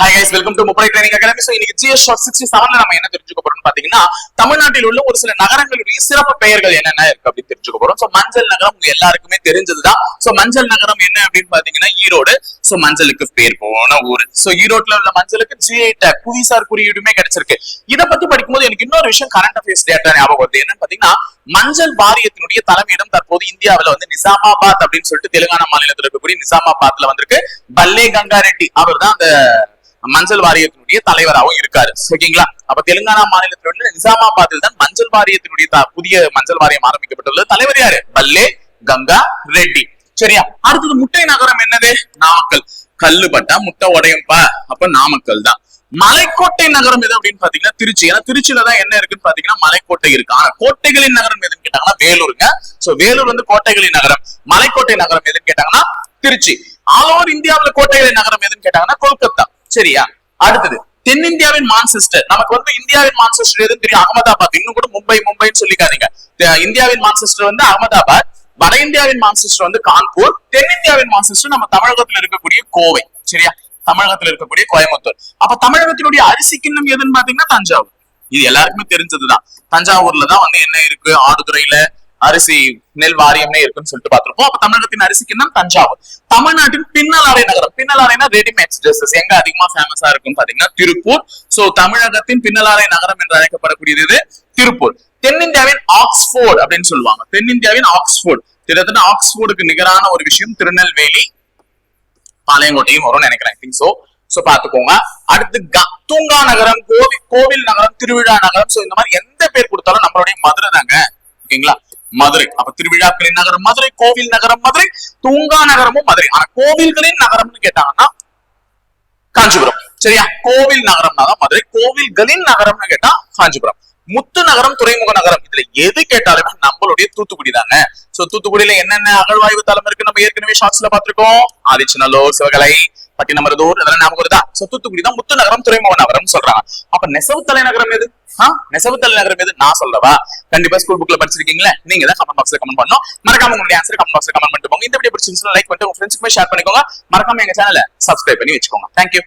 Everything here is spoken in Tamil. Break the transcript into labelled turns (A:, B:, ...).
A: ஹாய் கைஸ் வெல்கம் டு முப்படை ட்ரைனிங் அகாடமி சோ இன்னைக்கு ஜிஎஸ் ஷார்ட் சிக்ஸ்டி செவன்ல நம்ம என்ன தெரிஞ்சுக்க போறோம்னு பாத்தீங்கன்னா தமிழ்நாட்டில் உள்ள ஒரு சில நகரங்களுடைய சிறப்பு பெயர்கள் என்னென்ன இருக்கு அப்படின்னு தெரிஞ்சுக்க போறோம். சோ மஞ்சள் நகரம் உங்க எல்லாருக்குமே தெரிஞ்சதுதான். சோ மஞ்சள் நகரம் என்ன அப்படின்னு பாத்தீங்கன்னா ஈரோடு. சோ மஞ்சளுக்கு பேர் போன ஊரு. சோ ஈரோட்ல உள்ள மஞ்சளுக்கு ஜிஐ டேக் புவிசார் குறியீடுமே கிடைச்சிருக்கு. இத பத்தி படிக்கும்போது எனக்கு இன்னொரு விஷயம் கரண்ட் அஃபேர்ஸ் டேட்டா ஞாபகம் வருது. என்னன்னு பாத்தீங்கன்னா மஞ்சள் வாரியத்தினுடைய தலைமையிடம் தற்போது இந்தியாவில வந்து நிசாமாபாத் அப்படின்னு சொல்லிட்டு தெலுங்கானா மாநிலத்தில் இருக்கக்கூடிய நிசாமாபாத்ல வந்திருக்கு. பல்லே கங்கா ரெட்டி அவர் தான் அந்த மஞ்சள் வாரியத்தினுடைய தலைவராகவும் இருக்காரு. ஓகேங்களா அப்ப தெலுங்கானா மாநிலத்தில் உள்ள நிசாமாபாத்தில் தான் மஞ்சள் வாரியத்தினுடைய புதிய மஞ்சள் வாரியம் ஆரம்பிக்கப்பட்டுள்ளது. தலைவர் யாரு? பல்லே கங்கா ரெட்டி. சரியா? அடுத்தது முட்டை நகரம் என்னது? நாமக்கல். கல்லு பட்டா முட்டை உடையும்பா. அப்ப நாமக்கல் தான். மலைக்கோட்டை நகரம் எது அப்படின்னு பாத்தீங்கன்னா திருச்சி. ஏன்னா திருச்சியில தான் என்ன இருக்குன்னு பாத்தீங்கன்னா மலைக்கோட்டை இருக்கு. ஆனா கோட்டைகளின் நகரம் எதுன்னு கேட்டாங்கன்னா வேலூருங்க. சோ வேலூர் வந்து கோட்டைகளின் நகரம். மலைக்கோட்டை நகரம் எதுன்னு கேட்டாங்கன்னா திருச்சி. ஆல் ஓவர் இந்தியாவுல கோட்டைகளின் நகரம் எதுன்னு கேட்டாங்கன்னா கொல்கத்தா. சரியா? அடுத்தது தென்னிந்தியாவின் மான்செஸ்டர். நமக்கு வந்து இந்தியாவின் மான்செஸ்டர் எதுன்னு தெரியும்? அகமதாபாத். இன்னும் கூட மும்பை மும்பைன்னு சொல்லிக்காதீங்க. இந்தியாவின் மான்செஸ்டர் வந்து அகமதாபாத். வட இந்தியாவின் மான்செஸ்டர் வந்து கான்பூர். தென்னிந்தியாவின் மான்செஸ்டர் நம்ம தமிழகத்துல இருக்கக்கூடிய கோவை. சரியா? தமிழகத்துல இருக்கக்கூடிய கோயம்புத்தூர். அப்ப தமிழகத்தினுடைய அரிசி கிண்ணம் எதுன்னு பாத்தீங்கன்னா தஞ்சாவூர். இது எல்லாருக்குமே தெரிஞ்சதுதான். தஞ்சாவூர்ல தான் வந்து என்ன இருக்கு? ஆடுதுறையில அரிசி நெல் வாரியம்னே இருக்குன்னு சொல்லிட்டு பார்த்திருப்போம். அப்ப தமிழகத்தின் அரிசிக்கு என்ன? தஞ்சாவூர். தமிழ்நாட்டின் பின்னலாடை நகரம். பின்னலாடைனா ரெடிமேட்ஸ் ட்ரெஸ்ஸஸ் எங்க அதிகமா ஃபேமஸா இருக்கும் பாத்தீங்கன்னா திருப்பூர். சோ தமிழகத்தின் பின்னலாடை நகரம் என்று அழைக்கப்படக்கூடியது திருப்பூர். தென்னிந்தியாவின் ஆக்ஸ்போர்ட் அப்படின்னு சொல்லுவாங்க. தென்னிந்தியாவின் ஆக்ஸ்போர்ட். கிட்டத்தட்ட ஆக்ஸ்போர்டுக்கு நிகரான ஒரு விஷயம் திருநெல்வேலி பாளையங்கோட்டையும் வரும்னு நினைக்கிறேன் திங்க் சோ சோ பாத்துக்கோங்க அடுத்து க- தூங்கா நகரம் கோவில் கோவில் நகரம் திருவிழா நகரம். சோ இந்த மாதிரி எந்த பேர் கொடுத்தாலும் நம்மளுடைய மதுரை தாங்க. ஓகேங்களா? மதுரை. அப்ப திருவிழாக்களின் நகரம் மதுரை கோவில் நகரம் மதுரை தூங்கா நகரமும் மதுரை. ஆனா கோவில்களின் நகரம்னு கேட்டாங்கன்னா காஞ்சிபுரம். சரியா? கோவில் நகரம்னா தான் மதுரை. கோவில்களின் நகரம்னு கேட்டா காஞ்சிபுரம். முத்து நகரம் துறைமுக நகரம். இதுல எது கேட்டாலுமே நம்மளுடைய தூத்துக்குடி தாங்க. சோ தூத்துக்குடியில என்னென்ன அகழ்வாய்வு தளம் இருக்கு? நம்ம ஏற்கனவே ஷார்ட்ஸ்ல பாத்திருக்கோம் ஆதிச்சநல்லூர் சிவகலை பட்டினமருதூர் இதெல்லாம் ஞாபகம் வருதா? சோ தூத்துக்குடி தான் முத்து நகரம் துறைமுக நகரம் சொல்றாங்க. அப்ப நெசவு தலைநகரம் எது? ஆ? நெசவு எது? நான் சொல்லவா? கண்டிப்பா ஸ்கூல் புக்ல படிச்சிருக்கீங்களா? நீங்க தான் கமெண்ட் பாக்ஸ்ல கமெண்ட் பண்ணணும். மறக்காம உங்களுடைய ஆன்சர் கமெண்ட் பாக்ஸ்ல கமெண்ட் பண்ணிட்டு போங்க. இந்த வீடியோ பிடிச்சிருந்துச்சுன்னா லைக் பண்ணிட்டு உங்க ஃப்ரெண்ட்ஸ்க்குமே ஷேர் பண்ணிக்கோங்க. மறக்காம எங்க சேனலை சப்ஸ்கிரைப் பண்ணி வச்சுக்கோங்க. தேங்க்யூ